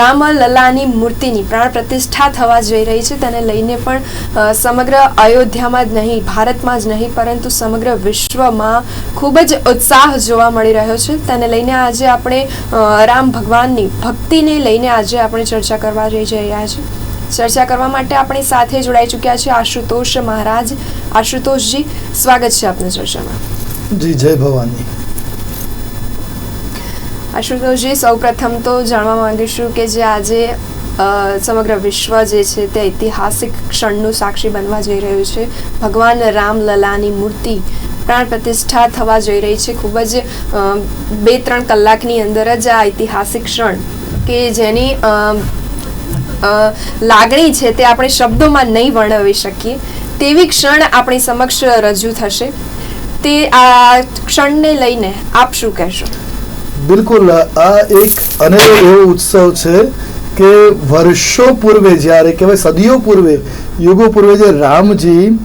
રામ લલાની મૂર્તિની પ્રાણ પ્રતિષ્ઠા થવા જઈ રહી છે. તેને લઈને પણ સમગ્ર અયોધ્યામાં જ નહીં, ભારતમાં જ નહીં, પરંતુ સમગ્ર વિશ્વમાં ખૂબ જ ઉત્સાહ જોવા મળી રહ્યો છે. તેને લઈને આજે આપણે રામ ભગવાનની ભક્તિને લઈને આજે આપણે ચર્ચા કરવા જઈ રહ્યા છીએ ચર્ચા કરવા માટે આપણી સાથે જોડાઈ ચૂક્યા છે આશુતોષ મહારાજ. આશુતોષજી, સ્વાગત છે આપની ચર્ચામાં. જી, જય ભવાની. આશુતોષજી, સૌપ્રથમ તો જાણવા માંગીશું કે જે આજે સમગ્ર વિશ્વ જે છે તે ઐતિહાસિક ક્ષણનું સાક્ષી બનવા જઈ રહ્યું છે. ભગવાન રામલલાની મૂર્તિ પ્રાણ પ્રતિષ્ઠા થવા જઈ રહી છે. ખૂબ જ બે ત્રણ કલાકની અંદર જ આ ઐતિહાસિક ક્ષણ કે જેની લાગણી છે તે આપણે શબ્દોમાં નહીં વર્ણવી શકીએ. તેવી ક્ષણ આપણી સમક્ષ રજૂ થશે. તે આ ક્ષણને લઈને આપ શું કહેશો? બિલકુલ, આ એક અનેરો એવો ઉત્સવ છે કે વર્ષો પૂર્વે જ્યારે, કહેવાય સદીઓ પૂર્વે, યુગો પૂર્વે જે રામજી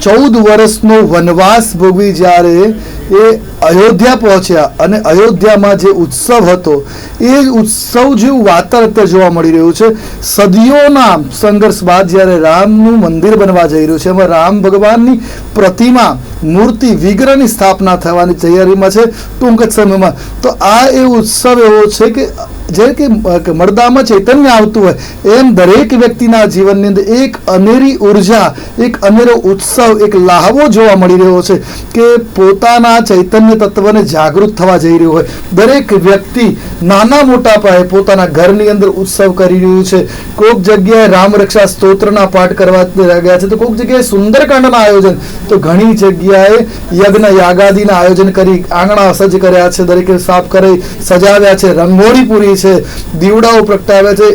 ચૌદ વર્ષનો વનવાસ ભોગવી જ્યારે એ અયોધ્યા પહોંચ્યા અને અયોધ્યામાં જે ઉત્સવ હતો, એ ઉત્સવ જેવું વાતર અત્યારે જોવા મળી રહ્યું છે. સદીઓના સંઘર્ષ બાદ જ્યારે રામનું મંદિર બનવા જઈ રહ્યું છે, એમાં રામ ભગવાનની પ્રતિમા, મૂર્તિ, વિગ્રહની સ્થાપના થવાની તૈયારીમાં છે ટૂંક જ સમયમાં. તો આ એ ઉત્સવ એવો છે કે જે કે મળદામાં ચૈતન્ય આવતું હોય, એમ દરેક વ્યક્તિના જીવનની અંદર એક અનેરી ઊર્જા, એક અનેરો ઉત્સવ એક લાહવો જોવા મળી રહ્યો છે કે પોતાના ચૈતન્ય તત્વને જાગૃત થવા જઈ રહ્યું હોય. દરેક વ્યક્તિ નાના મોટા પાયે પોતાના ઘરની અંદર ઉત્સવ કરી રહ્યું છે. કોઈક જગ્યાએ રામરક્ષા સ્તોત્રના પાઠ કરવા ગયા છે, તો કોઈક જગ્યાએ સુંદરકાંડના આયોજન, તો ઘણી જગ્યાએ યજ્ઞ યાગાદીના આયોજન કરી, આંગણા સજ્જ કર્યા છે, દરેકે સાફ કરી સજાવ્યા છે, રંગોળી પૂરી છે. દીવડાઓ પ્રગટાવ્યા છે.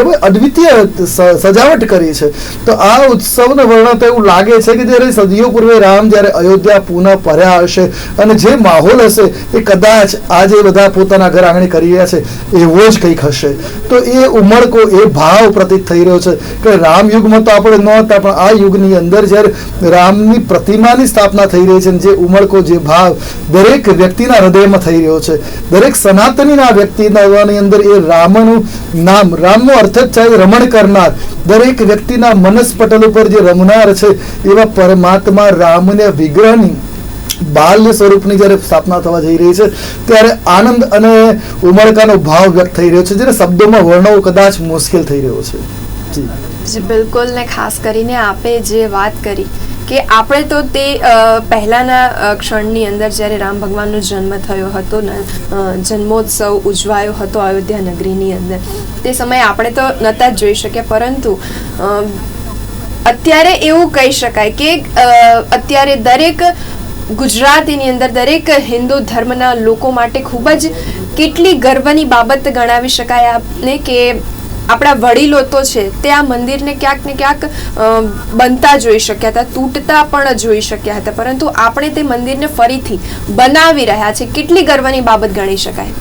અ- અદ્વિતીય સજાવટ કરી છે. તો આ ઉત્સવને વર્ણવતા એવું લાગે છે કે જ્યારે સદીઓ પૂર્વે રામ, જ્યારે અયોધ્યા પુનઃ ફર્યા હશે અને જે માહોલ હશે એ કદાચ આજે બધા પોતાના ઘર આંગણે કરી રહ્યા છે, એવો જ કંઈક હશે. તો એ ઉમળકો, એ ભાવ પ્રતીત થઈ રહ્યો છે કે રામ તો આપણે નહોતા, પણ આ યુગની અંદર જ્યારે રામની પ્રતિમાની સ્થાપના થઈ રહી છે જે ઉમળકો, જે ભાવ દરેક વ્યક્તિના હૃદયમાં થઈ રહ્યો છે. દરેક સનાતનીના વ્યક્તિના અંદર એ રામનું નામ, રામનો અર્થ જ છે રમણ કરનાર. દરેક વ્યક્તિના મનસ્પટલ ઉપર જે રમનાર છે, એવા પરમાત્મા રામને વિગ્રહની બાલ્ય સ્વરૂપની જ્યારે સ્થાપના થવા જઈ રહી છે, ત્યારે આનંદ અને ઉમળકાનો ભાવ વ્યક્ત થઈ રહ્યો છે, જેને શબ્દોમાં વર્ણવો કદાચ મુશ્કેલ થઈ રહ્યો છે. જી. જી બિલકુલ ને ખાસ કરીને આપે જે વાત કરી કે આપણે તો તે પહેલાંના ક્ષણની અંદર જ્યારે રામ ભગવાનનો જન્મ થયો હતો ને જન્મોત્સવ ઉજવાયો હતો અયોધ્યા નગરીની અંદર, તે સમયે આપણે તો નહોતા જ જોઈ શક્યા પરંતુ અત્યારે એવું કહી શકાય કે અત્યારે દરેક ગુજરાતીની અંદર દરેક હિન્દુ ધર્મના લોકો માટે ખૂબ જ કેટલી ગર્વની બાબત ગણાવી શકાય આપને કે આપણા વડીલો તો છે, તે આ મંદિરને ક્યાંક ને ક્યાંક બનતા જોઈ શક્યા હતા, તૂટતા પણ જોઈ શક્યા હતા, પરંતુ આપણે તે મંદિરને ફરીથી બનાવી રહ્યા છે કેટલી ગર્વની બાબત ગણી શકાય?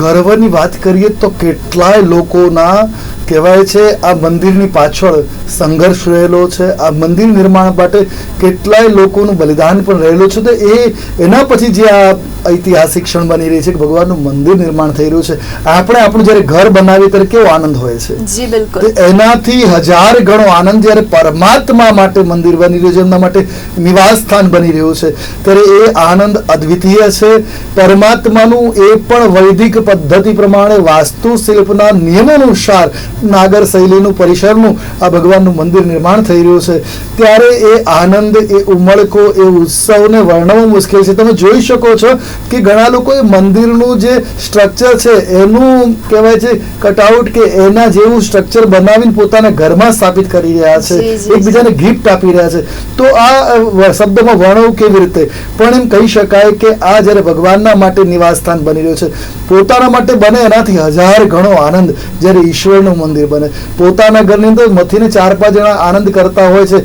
ગર્વની વાત કરીએ તો કેટલાય લોકોના કહેવાય છે આ મંદિરની પાછળ સંઘર્ષ રહેલો છે આ મંદિર નિર્માણ માટે કેટલાય લોકોનું બલિદાન પણ રહેલું છે. તો એ એના પછી જે આ ઐતિહાસિક ક્ષણ બની રહી છે કે ભગવાનનું મંદિર નિર્માણ થઈ રહ્યું છે આપણે આપણું જ્યારે ઘર બનાવીએ ત્યારે કેવો આનંદ હોય છે. જી બિલકુલ. એનાથી હજાર ગણો આનંદ જ્યારે પરમાત્મા માટે મંદિર બની રહ્યું છે એમના માટે નિવાસ સ્થાન બની રહ્યું છે ત્યારે એ આનંદ અદ્વિતીય છે. પરમાત્માનું એ પણ વૈદિક પદ્ધતિ પ્રમાણે વાસ્તુશિલ્પના નિયમ અનુસાર નાગર શૈલીનું પરિસરનું આ ભગવાનનું મંદિર નિર્માણ થઈ રહ્યું છે. ત્યારે એ આનંદ એ ઉમળકો એ ઉત્સવને વર્ણવવું મુશ્કેલ છે. તમે જોઈ શકો છો કે ઘણા લોકો એ મંદિરનું જે સ્ટ્રક્ચર છે એનું કહેવાય છે કટઆઉટ કે એના જેવું સ્ટ્રક્ચર બનાવીને પોતાના ઘરમાં સ્થાપિત કરી રહ્યા છે. એકબીજાને ગિફ્ટ આપી રહ્યા છે. તો આ શબ્દમાં વર્ણવું કેવી રીતે? પણ એમ કહી શકાય કે આ જ્યારે ભગવાનના માટે નિવાસ સ્થાન બની રહ્યું છે પોતાના માટે બને એનાથી હજાર ગણો આનંદ જ્યારે ઈશ્વરનું મંદિર બને પોતાના ઘરની અંદર મથીને ચાર પાંચ જણા આનંદ કરતા હોય છે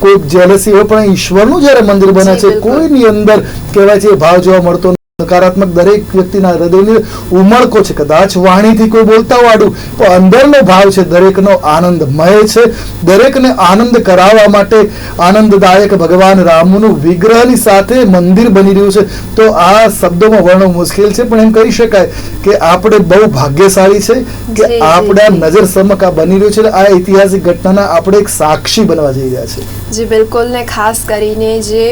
કોઈ જેલસી હોય પણ ઈશ્વરનું જ્યારે મંદિર બને છે. કોઈની અંદર કહેવાય છે ભાવ જોવા મળતો નકારાત્મક દરેક વ્યક્તિના હૃદયની ઉમળકો છે. કદાચ વાણીથી કોઈ બોલતા વાડું પણ અંદરનો ભાવ છે દરેકનો આનંદમય છે. દરેકને આનંદ કરાવવા માટે આનંદદાયક ભગવાન રામનું વિગ્રહની સાથે મંદિર બની રહ્યું છે. તો આ શબ્દોમાં વર્ણવું મુશ્કેલ છે પણ એમ કહી શકાય કે આપણે બહુ ભાગ્યશાળી છે કે આપણા નજર સમક આ બની રહ્યું છે આ ઐતિહાસિક ઘટનાના આપણે એક સાક્ષી બનવા જઈ રહ્યા છે. જી બિલકુલ ને ખાસ કરીને જે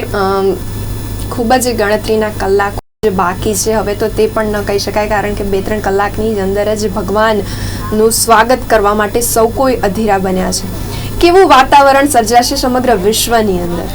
ખૂબ જ ગણતરીના કલાકો બાકી છે, હવે તો તે પણ ન કહી શકાય, કારણ કે બે ત્રણ કલાકની જ અંદર જ ભગવાનનું સ્વાગત કરવા માટે સૌ કોઈ અધીરા બન્યા છે. કેવું વાતાવરણ સર્જાશે સમગ્ર વિશ્વની અંદર?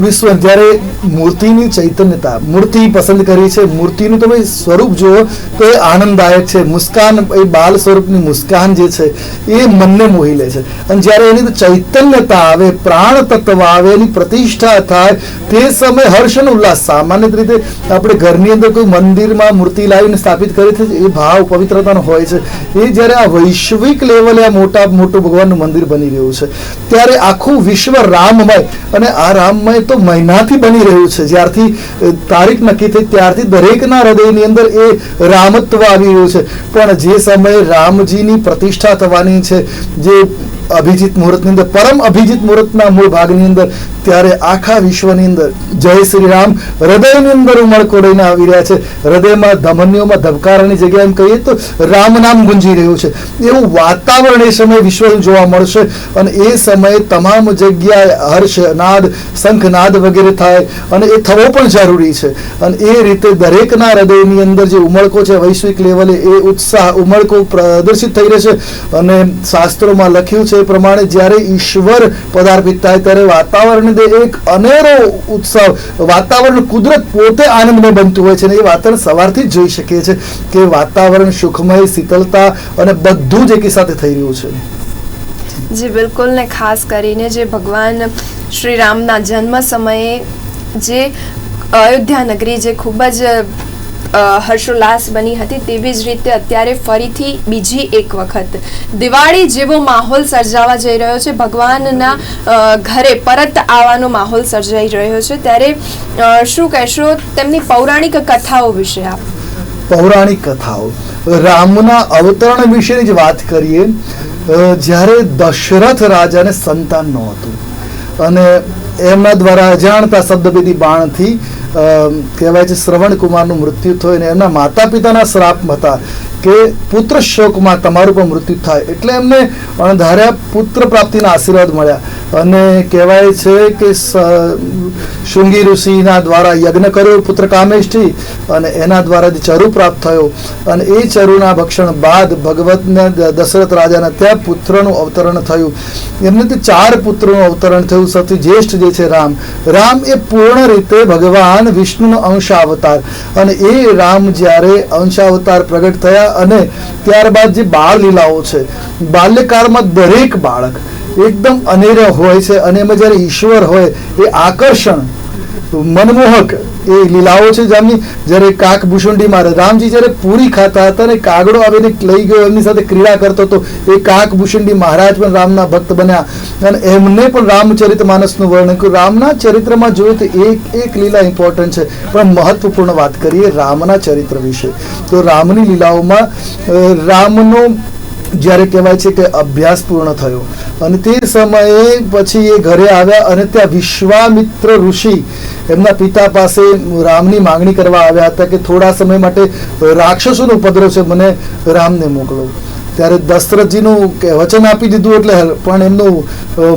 વિશ્વ જ્યારે મૂર્તિની ચૈતન્યતા, મૂર્તિ પસંદ કરી છે. મૂર્તિનું તમે સ્વરૂપ જુઓ તો એ આનંદદાયક છે. મુસ્કાન, એ બાલ સ્વરૂપની મુસ્કાન જે છે, એ મનને મોહી લે છે. અને જ્યારે એની ચૈતન્યતા આવે, પ્રાણ તત્વ આવે, એની પ્રતિષ્ઠા થાય, તે સમયે હર્ષ અને ઉલ્લાસ, સામાન્ય રીતે આપણે ઘરની અંદર કોઈ મંદિરમાં મૂર્તિ લાવીને સ્થાપિત કરી છે, એ ભાવ, પવિત્રતાનો હોય છે. એ જ્યારે આ વૈશ્વિક લેવલે આ મોટા, મોટું ભગવાનનું મંદિર બની રહ્યું છે, ત્યારે આખું વિશ્વ રામમય, અને આ રામમય તો મહિનાથી બની રહ્યું છે. જ્યારથી તારીખ નક્કી થઈ, ત્યારથી દરેકના હૃદયની અંદર એ રામત્વ આવી રહ્યું છે. પણ જે સમયે રામજીની પ્રતિષ્ઠા થવાની છે, જે અભિજીત મુહૂર્તની અંદર, પરમ અભિજીત મુહૂર્તના મૂળ ભાગની અંદર, ત્યારે આખા વિશ્વની અંદર જય શ્રી રામ, હૃદયની અંદર ઉમળકો લઈને આવી રહ્યા છે. હૃદયમાં ધમનીઓમાં ધબકારાની જગ્યાએ એમ કહીએ તો રામ નામ ગુંજી રહ્યું છે. એવું વાતાવરણ એ સમયે વિશ્વ જોવા મળશે અને એ સમયે તમામ જગ્યાએ હર્ષ નાદ શંખનાદ વગેરે થાય અને એ થવો પણ જરૂરી છે. અને એ રીતે દરેકના હૃદયની અંદર જે ઉમળકો છે, વૈશ્વિક લેવલે એ ઉત્સાહ, ઉમળકો પ્રદર્શિત થઈ રહેશે. અને શાસ્ત્રોમાં લખ્યું છે એ પ્રમાણે જ્યારે ઈશ્વર પદાર્પિત થાય ત્યારે વાતાવરણ એક અનેરો ઉત્સવ, વાતાવરણ કુદરત પોતે આનંદમય બનતું હોય છે અને એ વાતાવરણ સવારથી જ જોઈ શકીએ છીએ કે વાતાવરણ સુખમય શીતળતા અને બધું જ એકી સાથે થઈ રહ્યું છે. જી, બિલકુલ ને ખાસ કરીને જે ભગવાન શ્રી રામના જન્મ સમયે જે અયોધ્યા નગરી જે ખૂબ જ હર્ષોલ્લાસ બની હતી તેવી જ રીતે અત્યારે ફરીથી બીજી એક વખત. દિવાળી જેવો માહોલ સર્જાવા જઈ રહ્યો છે. ભગવાનના ઘરે પરત આવવાનો માહોલ સર્જાઈ રહ્યો છે. ત્યારે શું કહેશો, તેમની પૌરાણિક કથાઓ વિશે આપ? પૌરાણિક કથાઓ. રામના અવતરણ વિશેની જ વાત કરીએ જ્યારે દશરથ રાજાને સંતાન નહોતું. અને એમના દ્વારા અજાણતા શબ્દભેદી બાણથી કહેવાય છે શ્રવણ કુમારનું મૃત્યુ થયું અને એમના માતા પિતાના શ્રાપ હતા. કે પુત્ર શોકમાં તમારું પણ મૃત્યુ થાય. એટલે એમને અણધાર્યા પુત્ર પ્રાપ્તિના આશીર્વાદ મળ્યા. અને કહેવાય છે કે શૃંગી ઋષિના દ્વારા યજ્ઞ કર્યો પુત્ર કામેષ્ઠી અને એના દ્વારા જે ચરુ પ્રાપ્ત થયો. અને એ ચરુના ભક્ષણ બાદ ભગવતને દશરથ રાજાના ત્યાં પુત્રનું અવતરણ થયું. એમને તે ચાર પુત્રનું અવતરણ થયું. સૌથી જ્યેષ્ઠ જે છે રામ. રામ એ પૂર્ણ રીતે ભગવાન વિષ્ણુનો અંશ અવતાર. અને એ રામ જ્યારે અંશ અવતાર પ્રગટ થયા અને ત્યારબાદ જે બાળ લીલાઓ છે, બાલ્યકાળમાં દરેક બાળક એકદમ અનેર હોય છે અને એમાં જ્યારે ઈશ્વર હોય એ આકર્ષણ, મનમોહક એ લીલાઓ છે જેમની. જ્યારે કાક ભૂષુંડી મારે રામજી જ્યારે પૂરી ખાતા હતા ને કાગડો આવીને લઈ ગયો, એમની સાથે ક્રીડા કરતો હતો, એ કાક ભૂષુંડી મહારાજ પણ રામના ભક્ત બન્યા. અને એમને પણ રામચરિત માનસનું વર્ણન કર્યું. રામના ચરિત્રમાં જોઈએ તો એક એક લીલા ઇમ્પોર્ટન્ટ છે. પણ મહત્વપૂર્ણ વાત કરીએ રામના ચરિત્ર વિશે. તો રામની લીલાઓમાં રામનો જ્યારે કહેવાય છે કે અભ્યાસ પૂર્ણ થયો. અને તે સમયે પછી એ ઘરે આવ્યા અને ત્યાં વિશ્વામિત્ર ઋષિ એમના પિતા પાસે રામની માંગણી કરવા આવ્યા હતા કે થોડા સમય માટે રાક્ષસોનો ઉપદ્રવ છે, મને રામને મોકલો. ત્યારે દશરથજીનું વચન આપી દીધું એટલે પણ એમનું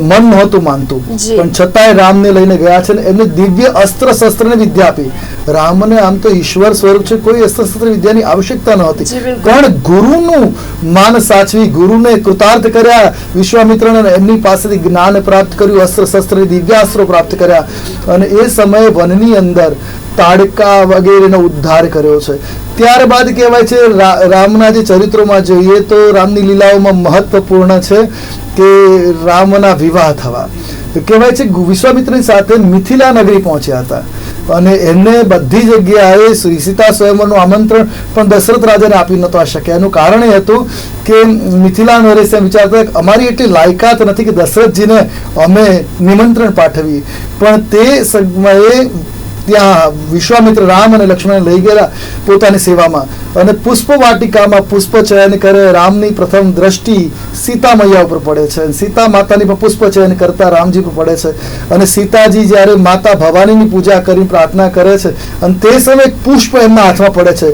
મન નહોતું માનતું. પણ છતાંય રામને લઈને ગયા છે ને એમને દિવ્ય અસ્ત્ર શસ્ત્રની વિદ્યા આપી. રામને આમ તો ઈશ્વર સ્વરૂપ છે કોઈ અસ્ત્ર શસ્ત્ર વિદ્યાની આવશ્યકતા નહોતી. પણ ગુરુનું માન સાચવી ગુરુને કૃતાર્થ કર્યા વિશ્વામિત્રને એમની પાસેથી જ્ઞાન પ્રાપ્ત કર્યું અસ્ત્ર શસ્ત્ર દિવ્ય અસ્ત્રો પ્રાપ્ત કર્યા. અને એ સમયે વનની અંદર તાડકા વગેરેનો ઉદ્ધાર કર્યો છે. ત્યારબાદ કહેવાય છે રામના જે ચરિત્રોમાં જોઈએ તો રામની લીલાઓમાં મહત્વપૂર્ણ છે કે રામના વિવાહ થવા. કહેવાય છે વિશ્વામિત્રની સાથે મિથિલા નગરી પહોંચ્યા હતા. અને એમને બધી જગ્યાએ શ્રી સીતા સ્વયંવરનું આમંત્રણ પણ દશરથ રાજાને આપી નહોતા શક્યા. એનું કારણ એ હતું કે મિથિલા નરેશ વિચારતા અમારી એટલી લાયકાત નથી કે દશરથજીને અમે નિમંત્રણ પાઠવીએ. પણ તે સમયે ત્યાં વિશ્વામિત્ર રામ અને લક્ષ્મણ લઈ ગયેલા પોતાની સેવામાં. અને પુષ્પ વાટિકામાં પુષ્પ ચયન કરે રામની પ્રથમ દ્રષ્ટિ સીતા મૈયા ઉપર પડે છે. સીતા માતાની પણ પુષ્પ ચયન કરતા રામજી પર પડે છે. અને સીતાજી જ્યારે માતા ભવાનીની પૂજા કરી પ્રાર્થના કરે છે. અને તે સમયે પુષ્પ એમના હાથમાં પડે છે.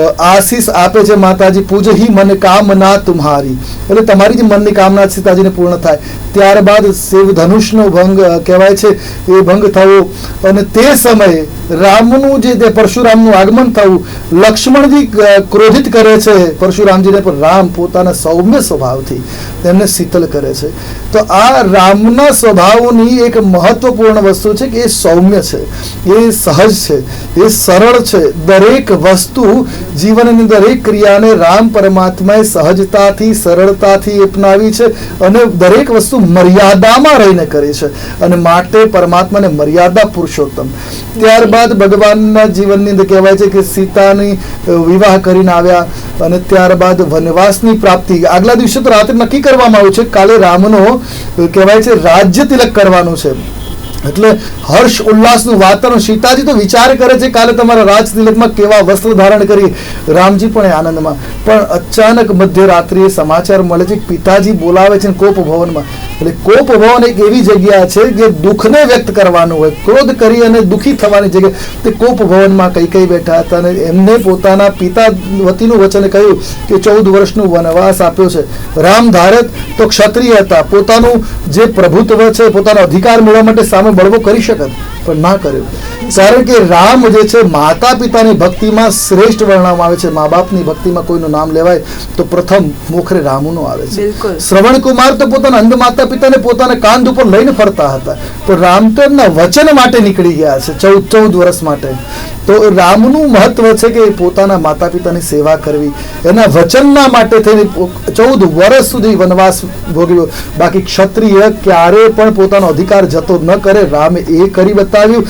આશીષ આપે છે માતાજી પૂજહી મન કામના તુમ્હારી. એટલે તમારી જે મનની કામના સીતાજીને પૂર્ણ થાય. ત્યારબાદ શિવ ધનુષનો ભંગ કહેવાય છે, એ ભંગ થવો. અને તે સમયે રામનું જે તે પરશુરામનું આગમન થવું, લક્ષ્મણજી ક્રોધિત કરે છે પરશુરામજીને, પણ રામ પોતાના સૌમ્ય સ્વભાવથી તેમને શીતલ કરે છે. તો આ રામના સ્વભાવની એક મહત્વપૂર્ણ વસ્તુ છે કે એ સૌમ્ય છે. એ સહજ છે. એ સરળ છે. દરેક વસ્તુ જીવનની દરેક ક્રિયાને રામ પરમાત્માએ સહજતાથી, સરળતાથી અપનાવી છે અને દરેક વસ્તુ મર્યાદામાં રહીને કરી છે અને માટે પરમાત્માને મર્યાદા પુરુષોત્તમ. ત્યારબાદ ભગવાનના જીવનની અંદર કહેવાય છે કે સીતાની વિવાહ કરીને આવ્યા અને ત્યારબાદ વનવાસની પ્રાપ્તિ. આગલા દિવસે તો રાત્રે નક્કી કરવામાં આવ્યું છે કાલે રામનો કહેવાય છે, રાજ્ય તિલક કરવાનું છે. એટલે હર્ષ ઉલ્લાસનું વાતાવરણ સીતાજી તો વિચાર કરે છે કાલે તમારા રાજ તિલકમાં કેવા વસ્ત્ર ધારણ કરી રામજી પણ આનંદમાં. પણ અચાનક મધ્યરાત્રિએ સમાચાર મળે છે પિતાજી બોલાવે છે કોપ ભવનમાં. એટલે કોપ ભવન એક એવી જગ્યા છે જે દુઃખને વ્યક્ત કરવાનું હોય, ક્રોધ કરી અને દુઃખી થવાની જગ્યા. તે કોપ ભવનમાં કઈ કઈ બેઠા હતા અને એમને પોતાના પિતા વતીનું વચન કહ્યું કે ચૌદ વર્ષનું વનવાસ આપ્યો છે. રામ ધારત તો ક્ષત્રિય હતા. પોતાનું જે પ્રભુત્વ છે, પોતાનો અધિકાર મેળવવા માટે સામે બળવો કરી શકત. પણ ના કર્યું. કારણ કે રામ જે છે માતા પિતાની ભક્તિમાં શ્રેષ્ઠ વર્ણવવામાં આવે છે. મા બાપની ભક્તિમાં કોઈનું નામ લેવાય તો પ્રથમ મોખરે રામનું આવે છે. શ્રવણ કુમાર તો પોતાના અંધ માતા પિતાને પોતાના કાંધ ઉપર લઈને ફરતા હતા. તો રામ તો એમના વચન માટે નીકળી ગયા છે ચૌદ ચૌદ વર્ષ માટે. તો રામનું મહત્વ છે કે પોતાના માતા પિતાની સેવા કરવી. એના વચનના માટે થઈને ચૌદ વર્ષ સુધી વનવાસ ભોગ્યો બાકી ક્ષત્રિય ક્યારે પણ પોતાનો અધિકાર જતો ન કરે. રામે એ કરી બતાવ્યું.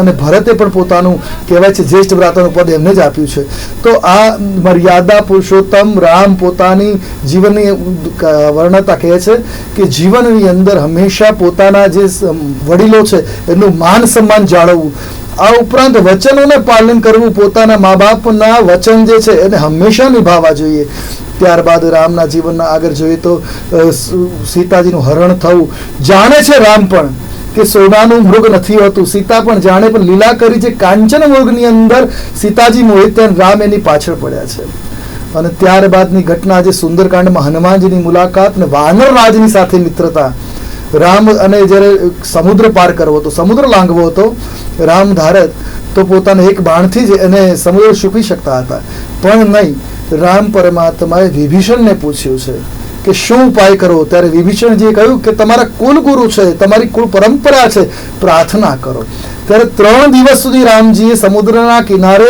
અને ભરતે પણ પોતાનું કહેવાય છે, જ્યેષ્ઠ ભ્રાતાનું પદ એમને જ આપ્યું છે. તો આ મર્યાદા પુરુષોત્તમ રામ પોતાની જીવનની વર્ણતા કહે છે કે જીવનની અંદર હંમેશા પોતાના જે વડીલો છે, એનું માન સન્માન જાળવવું. આ ઉપરાંત વચનોને પાલન કરવું, પોતાના મા બાપના વચન જે છે, એને હંમેશા નિભાવવા જોઈએ. ત્યારબાદ રામના જીવનના આગળ જોઈએ તો સીતાજીનું હરણ થવું. જાણે છે રામ પણ કે સોનાનું મૃગ નથી હોતું. સીતા પણ જાણે, પણ લીલા કરી છે કાંચન મૃગની અંદર સીતાજી મોહિત રામ એની પાછળ પડ્યા છે. અને ત્યારબાદની ઘટના જે સુંદરકાંડમાં હનુમાનજીની મુલાકાત ને વાનર સાથે મિત્રતા. રામ અને જ્યારે સમુદ્ર પાર કરવો હતો, સમુદ્ર લાંઘવો હતો, રામ ધારત તો પોતાના એક બાણથી જ એને સમુદ્ર શૂકી શકતા હતા. પણ નહીં, રામ પરમાત્માએ વિભીષણને પૂછ્યું છે કે શું ઉપાય કરો ત્યારે વિભીષણજીએ કહ્યું કે તમારા કુલ ગુરુ છે, તમારી કુલ પરંપરા છે, પ્રાર્થના કરો. ત્યારે ત્રણ દિવસ સુધી રામજીએ સમુદ્રના કિનારે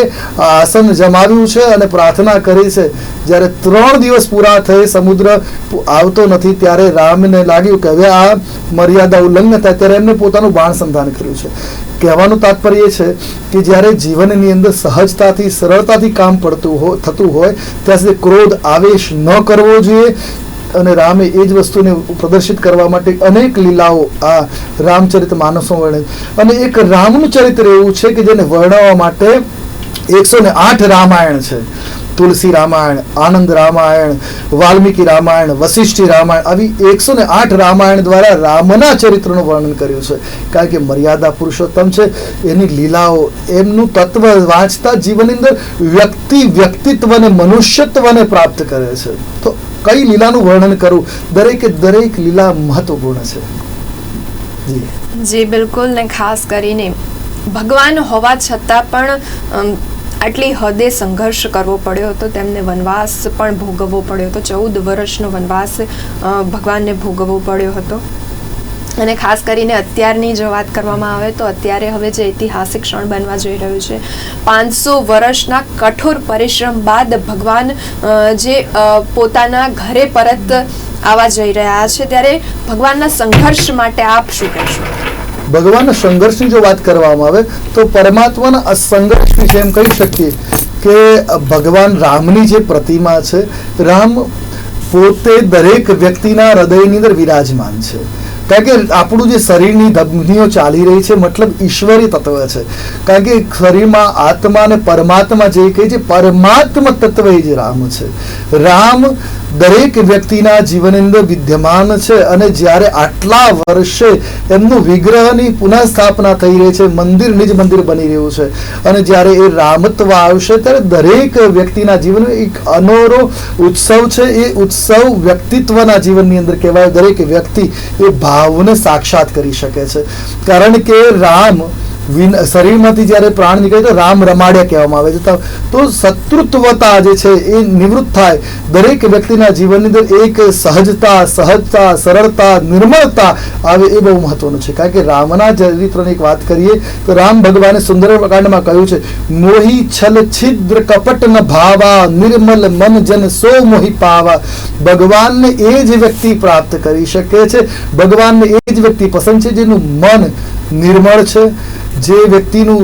આસન જમાવ્યું છે અને પ્રાર્થના કરી છે. જ્યારે ત્રણ દિવસ પૂરા થઈ સમુદ્ર આવતો નથી, ત્યારે રામને લાગ્યું કે હવે આ મર્યાદા ઉલ્લંઘન થાય, ત્યારે એમને પોતાનું બાણ સંધાન કર્યું છે. કહેવાનું તાત્પર્ય છે કે જ્યારે જીવનની અંદર સહજતાથી, સરળતાથી કામ પડતું હો, થતું હોય, ત્યાં સુધી ક્રોધ, આવેશ ન કરવો જોઈએ. અને રામે એ જ વસ્તુને પ્રદર્શિત કરવા માટે અનેક લીલાઓ આ રામચરિત માનસમાં વર્ણે અને એક રામનું ચરિત્ર એવું છે કે જેને વર્ણવવા માટે એકસો ને આઠ રામાયણ છે. તુલસી રામાયણ, આનંદ રામાયણ, વાલ્મીકી રામાયણ, વશિષ્ઠી રામાયણ આવી એકસો ને આઠ રામાયણ દ્વારા રામના ચરિત્રનું વર્ણન કર્યું છે. કારણ કે મર્યાદા પુરુષોત્તમ છે. એની લીલાઓ, એમનું તત્વ વાંચતા જીવનની અંદર વ્યક્તિ વ્યક્તિત્વને મનુષ્યત્વને પ્રાપ્ત કરે છે. તો કઈ લીલાનું વર્ણન કરું? દરેકે દરેક લીલા મહત્વપૂર્ણ છે. જી. બિલકુલ. ને ખાસ કરીને ભગવાન હોવા છતાં પણ આટલી હદે સંઘર્ષ કરવો પડ્યો હતો, તેમને વનવાસ પણ ભોગવવો પડ્યો હતો. ચૌદ વર્ષનો વનવાસ ભગવાનને ભોગવવો પડ્યો હતો. અને ખાસ કરીને અત્યારની જો વાત કરવામાં આવે તો અત્યારે હવે જે ઐતિહાસિક ક્ષણ બનવા જઈ રહ્યું છે, પાંચસો વર્ષના કઠોર પરિશ્રમ બાદ ભગવાન જે પોતાના ઘરે પરત આવવા જઈ રહ્યા છે, ત્યારે ભગવાનના સંઘર્ષ માટે આપ શું કહેશો? ભગવાનના સંઘર્ષની જો વાત કરવામાં આવે તો પરમાત્માના સંઘર્ષ વિશે એમ કહી શકીએ કે ભગવાન રામની જે પ્રતિમા છે, રામ પોતે દરેક વ્યક્તિના હૃદયની અંદર વિરાજમાન છે. કારણ કે આપણું જે શરીરની ધમનીઓ ચાલી રહી છે, મતલબ ઈશ્વરી તત્વ છે. કારણ કે શરીરમાં આત્મા અને પરમાત્મા જે કહે છે, પરમાત્મા તત્વ એ જ રામ છે. રામ દરેક વ્યક્તિના જીવનની અંદર વિદ્યમાન છે અને જ્યારે આટલા વર્ષે એમનું વિગ્રહની પુનઃસ્થાપના થઈ રહી છે મંદિર નિજ મંદિર બની રહ્યું છે અને જ્યારે એ રામત્વ આવશે, ત્યારે દરેક વ્યક્તિના જીવન એક અનોરો ઉત્સવ છે. એ ઉત્સવ વ્યક્તિત્વના જીવનની અંદર કહેવાય. દરેક વ્યક્તિ એ ભાવને સાક્ષાત કરી શકે છે. કારણ કે રામ શરીરમાંથી જ્યારે પ્રાણ નીકળે તો રામ રમાડ્યા કહેવામાં આવે છે. તો- શત્રુત્વતા જે છે એ નિવૃત્ત થાય. દરેક વ્યક્તિના જીવનની અંદર એક સહજતા સહજતા, સરળતા, નિર્મળતા આવે એ બહુ મહત્વનું છે. કારણ કે રામના ચરિત્રની એક વાત કરીએ તો રામ ભગવાને સુંદર કાંડમાં કહ્યું છે, મોહી છલ છિદ્ર કપટ ન ભાવા, નિર્મલ મન જન સો મોહી પાવા. ભગવાનને એ જ વ્યક્તિ પ્રાપ્ત કરી શકે છે. ભગવાનને એ જ વ્યક્તિ પસંદ છે જેનું મન નિર્મળ છે, જે વ્યક્તિનું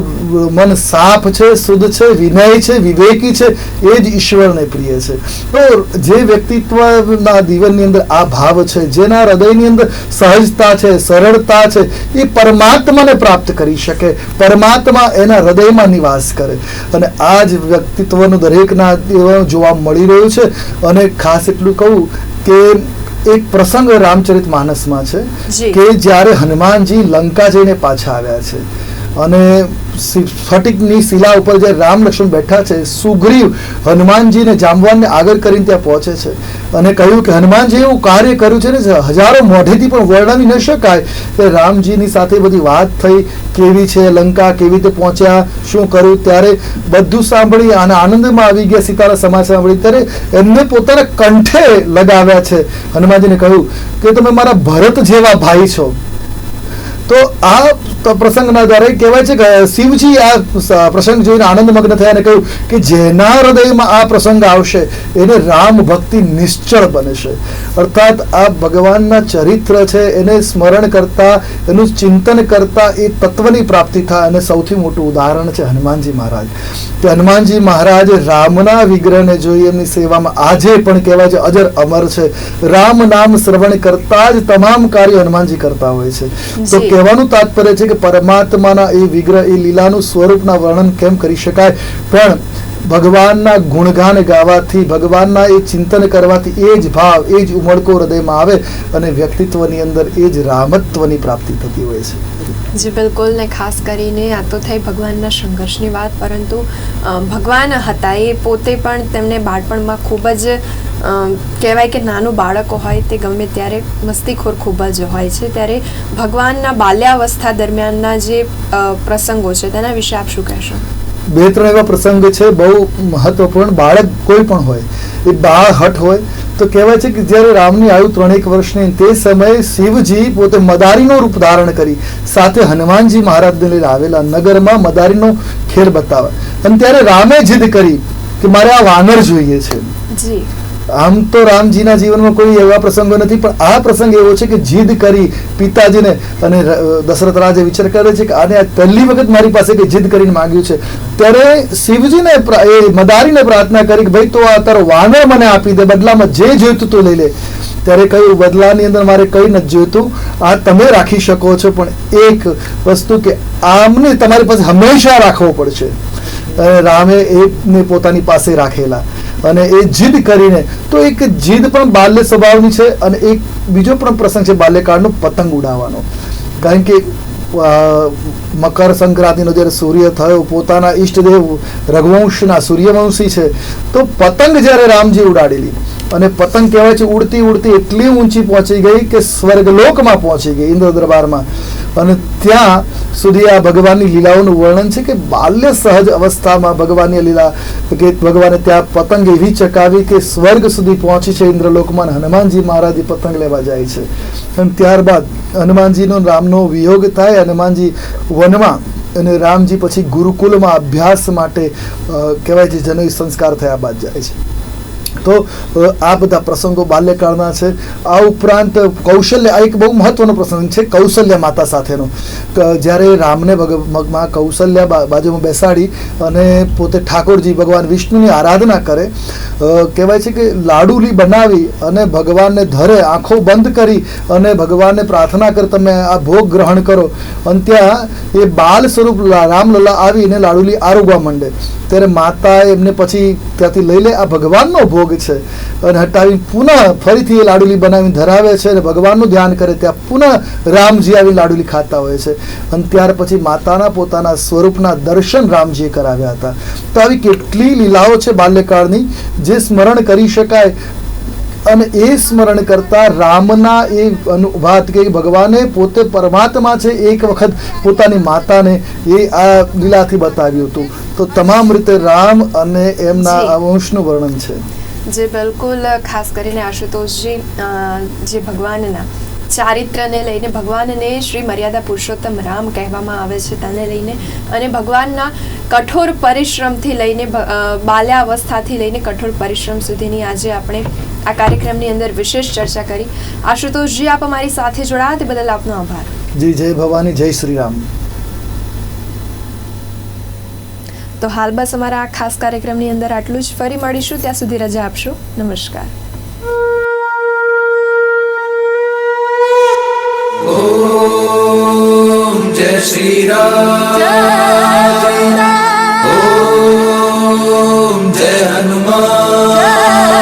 મન સાફ છે, શુદ્ધ છે, વિનય છે, વિવેકી છે, એ જ ઈશ્વરને પ્રિય છે. તો જે વ્યક્તિત્વના જીવનની અંદર આ ભાવ છે, જેના હૃદયની અંદર સહજતા છે, સરળતા છે, એ પરમાત્માને પ્રાપ્ત કરી શકે. પરમાત્મા એના હૃદયમાં નિવાસ કરે. અને આ જ વ્યક્તિત્વનું દરેકના જોવા મળી રહ્યું છે. અને ખાસ એટલું કહું કે એક પ્રસંગ રામચરિત માનસમાં છે કે જ્યારે હનુમાનજી લંકા જઈને પાછા આવ્યા છે અને સ્ફટિકની શિલા ઉપર જે રામ લક્ષ્મણ બેઠા છે, સુગ્રીવ હનુમાનજીને જામવાનને આગળ કરીને ત્યાં પહોંચે છે. અને કહ્યું કે હનુમાનજી એવું કાર્ય કર્યું છે ને હજારો મોઢેથી પણ વર્ણવી ન શકાય કે રામજીની સાથે બધી વાત થઈ, કેવી છે લંકા, કેવી રીતે પહોંચ્યા, શું કર્યું? ત્યારે બધું સાંભળી અને આનંદમાં આવી ગયા સીતારા સમાજ સાંભળી. ત્યારે એમને પોતાના કંઠે લગાવ્યા છે. હનુમાનજીને કહ્યું કે તમે મારા ભરત જેવા ભાઈ છો. તો આ ત- પ્રસંગના દ્વારા કહેવાય છે કે શિવજી આ પ્રસંગ જોઈને આનંદમગ્ન થયા અને કહ્યું કે જેના હૃદયમાં આ પ્રસંગ આવશે એને રામ ભક્તિ નિશ્ચળ બનશે અર્થાત આ ભગવાનના ચરિત્ર છે એને સ્મરણ કરતા એનું ચિંતન કરતા એ તત્વની પ્રાપ્તિ થાય અને સૌથી મોટું ઉદાહરણ છે હનુમાનજી મહારાજ. કે હનુમાનજી મહારાજ રામના વિગ્રહને જોઈ એમની સેવામાં આજે પણ કહેવાય છે અજર અમર છે. રામ નામ શ્રવણ કરતા જ તમામ કાર્ય હનુમાનજી કરતા હોય છે. તો. કહેવાનું તાત્પર્ય છે કે પરમાત્માના એ વિગ્રહ, એ લીલાનું સ્વરૂપના વર્ણન કેમ કરી શકાય? પણ ભગવાનના ગુણગાન ગાવાથી, ભગવાનના એ ચિંતન કરવાથી એ જ ભાવ, એ જ ઉમળકો હૃદયમાં આવે અને વ્યક્તિત્વની અંદર એ જ રામત્વની પ્રાપ્તિ થતી હોય છે. જી, બિલકુલ. ને ખાસ કરીને આ તો થઈ ભગવાનના સંઘર્ષની વાત, પરંતુ ભગવાન હતા એ પોતે પણ તેમને બાળપણમાં ખૂબ જ કહેવાય કે નાનું બાળકો હોય તે ગમે ત્યારે મસ્તીખોર ખૂબ જ હોય છે. ત્યારે ભગવાનના બાલ્યાવસ્થા દરમિયાનના જે પ્રસંગો છે તેના વિશે આપ શું કહેશો? બે ત્રણ એવા પ્રસંગ છે બહુ મહત્વપૂર્ણ બાળક કોઈ પણ હોય એ બાળહટ હોય તો કહેવાય છે કે જ્યારે રામની આયુ ત્રણેક વર્ષની તે સમયે શિવજી પોતે મદારીનો રૂપ ધારણ કરી સાથે હનુમાનજી મહારાજને લઈને આવેલા નગરમાં મદારીનો ખેલ બતાવે. અને ત્યારે રામે જીદ કરી કે મારે આ વાનર જોઈએ છે. જી. આમ તો રામજીના જીવનમાં કોઈ એવા પ્રસંગો નથી, પણ આ પ્રસંગ એવો છે કે જીદ કરી પિતાજીને અને દશરથ રાજે વિચાર કરે છે કે આને પહેલી વખત મારી પાસે કે જીદ કરીને માંગ્યું છે. ત્યારે શિવજીને એ મદારીને પ્રાર્થના કરી કે ભાઈ તો આ તારો વાનર મને આપી દે, બદલામાં જે જોઈતું તું લઈ લે. ત્યારે કહ્યું બદલાની અંદર મારે કંઈ નથી જોઈતું. આ તમે રાખી શકો છો, પણ એક વસ્તુ કે આમને તમારી પાસે હંમેશા રાખવો પડશે. રામે એને પોતાની પાસે રાખેલા. અને એ જીદ કરીને, તો એક જીદ પણ બાલ્ય સ્વભાવની છે અને એક બીજો પણ પ્રસંગ છે બાલ્યકાળનો પતંગ ઉડાવવાનો. કારણ કે મકર સંક્રાંતિનો જ્યારે સૂર્ય થયો, પોતાના ઈષ્ટદેવ રઘુવંશના સૂર્યવંશી છે, તો પતંગ જ્યારે રામજી ઉડાડેલી અને પતંગ કહેવાય છે, ઉડતી ઉડતી એટલી ઊંચી પહોંચી ગઈ કે સ્વર્ગલોકમાં પહોંચી ગઈ ઇન્દ્ર દરબારમાં. અને ત્યાં સુધી આ ભગવાનની લીલાઓનું વર્ણન છે કે બાલ્ય સહજ અવસ્થામાં ભગવાનની લીલા કે ભગવાને ત્યાં પતંગ એવી ચકાવી કે સ્વર્ગ સુધી પહોંચી છે ઇન્દ્રલોકમાં હનુમાનજી મહારાજ પતંગ લેવા જાય છે. અને ત્યારબાદ હનુમાનજીનો રામનો વિયોગ થાય, હનુમાનજી વનમાં અને રામજી પછી ગુરુકુલમાં અભ્યાસ માટે કહેવાય છે, જનોઈ સંસ્કાર થયા બાદ જાય છે. તો આ બધા પ્રસંગો બાલ્યકાળના છે. આ ઉપરાંત કૌશલ્ય, આ એક બહુ મહત્વનો પ્રસંગ છે, કૌશલ્ય માતા સાથેનો. જ્યારે રામને માં કૌશલ્ય બાજુમાં બેસાડી અને પોતે ઠાકોરજી ભગવાન વિષ્ણુની આરાધના કરે કહેવાય છે કે લાડુલી બનાવી અને ભગવાનને ધરે, આંખો બંધ કરી અને ભગવાનને પ્રાર્થના કરી, તમે આ ભોગ ગ્રહણ કરો. અને ત્યાં એ બાલ સ્વરૂપ રામલલા આવીને લાડુલી આરોગવા માંડે. ત્યારે માતા એમને પછી ત્યાંથી લઈ લે. આ ભગવાનનો ભોગ છે. અને હટાવી પુનઃ ફરીથી એ લાડુલી બનાવીને ધરાવે છે અને ભગવાનનું ધ્યાન કરે ત્યાં પુનઃ રામજી આવી લાડુલી ખાતા હોય છે. અને ત્યાર પછી માતાના પોતાના સ્વરૂપના દર્શન રામજીએ કરાવ્યા હતા. તો આવી કેટલી લીલાઓ છે બાલ્યકાળની. જે સ્મરણ કરી શકાય અને એ સ્મરણ કરતા રામના એ વાત કે ભગવાને પોતે પરમાત્મા છે એક વખત પોતાની માતાને એ આ લીલાથી બતાવ્યું હતું. તો તમામ રીતે રામ અને એમના વંશનું વર્ણન છે. જે બિલકુલ ખાસ કરીને આશુતોષજી જે ભગવાનના ચારિત્રને લઈને ભગવાનને શ્રી મર્યાદા પુરુષોત્તમ રામ કહેવામાં આવે છે તેને લઈને. અને ભગવાનના કઠોર પરિશ્રમથી લઈને બાલ્યાવસ્થાથી લઈને કઠોર પરિશ્રમ સુધીની આજે આપણે આ કાર્યક્રમની અંદર વિશેષ ચર્ચા કરી. આશુતોષજી આપ અમારી સાથે જોડાયા તે બદલ આપનો આભાર. જી જય ભવાની જય શ્રી રામ તો હાલ બસ અમારા આ ખાસ કાર્યક્રમની અંદર આટલું જ. ફરી મળીશું ત્યાં સુધી રજા આપશો. નમસ્કાર. जय श्रीराम ॐ जय हनुमान